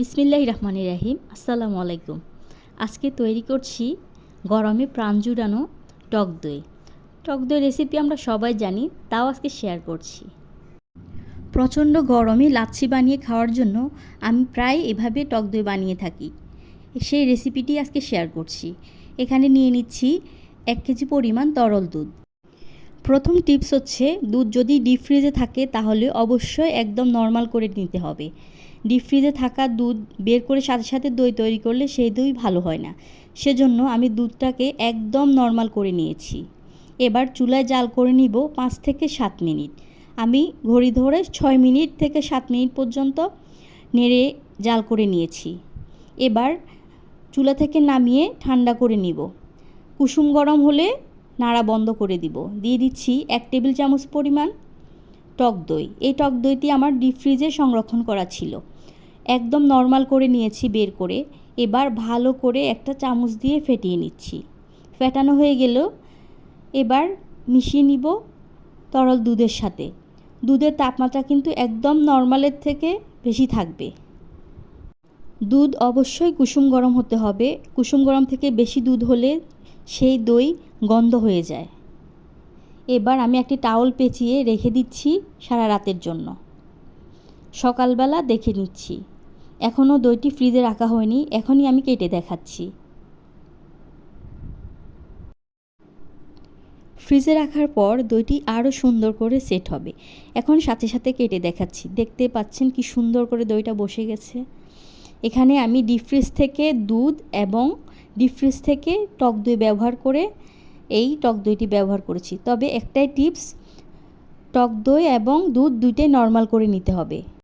বিসমিল্লাহ রহমান রাহিম, আসসালামু আলাইকুম। আজকে তৈরি করছি গরমে প্রাণ জুড়ানো টক দই। টক দই রেসিপি আমরা সবাই জানি, তাও আজকে শেয়ার করছি। প্রচণ্ড গরমে লাচ্ছি বানিয়ে খাওয়ার জন্য আমি প্রায় এভাবে টক দই বানিয়ে থাকি। সেই রেসিপিটি আজকে শেয়ার করছি। এখানে নিয়ে নিচ্ছি এক কেজি পরিমাণ তরল দুধ। প্রথম টিপস হচ্ছে, দুধ যদি ডিপ ফ্রিজে থাকে তাহলে অবশ্যই একদম নর্মাল করে নিতে হবে। ডিপ ফ্রিজে থাকা দুধ বের করে সাথে সাথে দই তৈরি করলে সেই দই ভালো হয় না। সেজন্য আমি দুধটাকে একদম নর্মাল করে নিয়েছি। এবার চুলায় জাল করে নিব পাঁচ থেকে সাত মিনিট। আমি ঘড়ি ধরে ছয় মিনিট থেকে সাত মিনিট পর্যন্ত নেড়ে জাল করে নিয়েছি। এবার চুলা থেকে নামিয়ে ঠান্ডা করে নিব। কুসুম গরম হলে নাড়া বন্ধ করে দিব। দিয়ে দিচ্ছি এক টেবিল চামচ পরিমাণ টক দই। এই টক দইটি আমার ডিপ ফ্রিজে সংরক্ষণ করা ছিল। একদম নর্মাল করে নিয়েছি বের করে। এবার ভালো করে একটা চামচ দিয়ে ফেটিয়ে নিচ্ছি। ফেটানো হয়ে গেল। এবার মিশিয়ে নিব তরল দুধের সাথে। দুধের তাপমাত্রা কিন্তু একদম নর্মালের থেকে বেশি থাকবে। দুধ অবশ্যই কুসুম গরম হতে হবে। কুসুম গরম থেকে বেশি দুধ হলে সেই দই গন্ধ হয়ে যায়। এবার আমি একটি টাওয়াল পেঁচিয়ে রেখে দিচ্ছি সারা রাতের জন্য। সকালবেলা দেখে নিচ্ছি। এখনও দইটি ফ্রিজে রাখা হয়নি, এখনই আমি কেটে দেখাচ্ছি। ফ্রিজে রাখার পর দইটি আরও সুন্দর করে সেট হবে। এখন সাথে সাথে কেটে দেখাচ্ছি। দেখতে পাচ্ছেন কি সুন্দর করে দইটা বসে গেছে। এখানে আমি ডিপ ফ্রিজ থেকে দুধ এবং ডিপ ফ্রিজ থেকে টক দই ব্যবহার করে এই টক দইটি ব্যবহার করেছি। তবে একটাই টিপস, টক দই এবং দুধ দুইটাই নর্মাল করে নিতে হবে।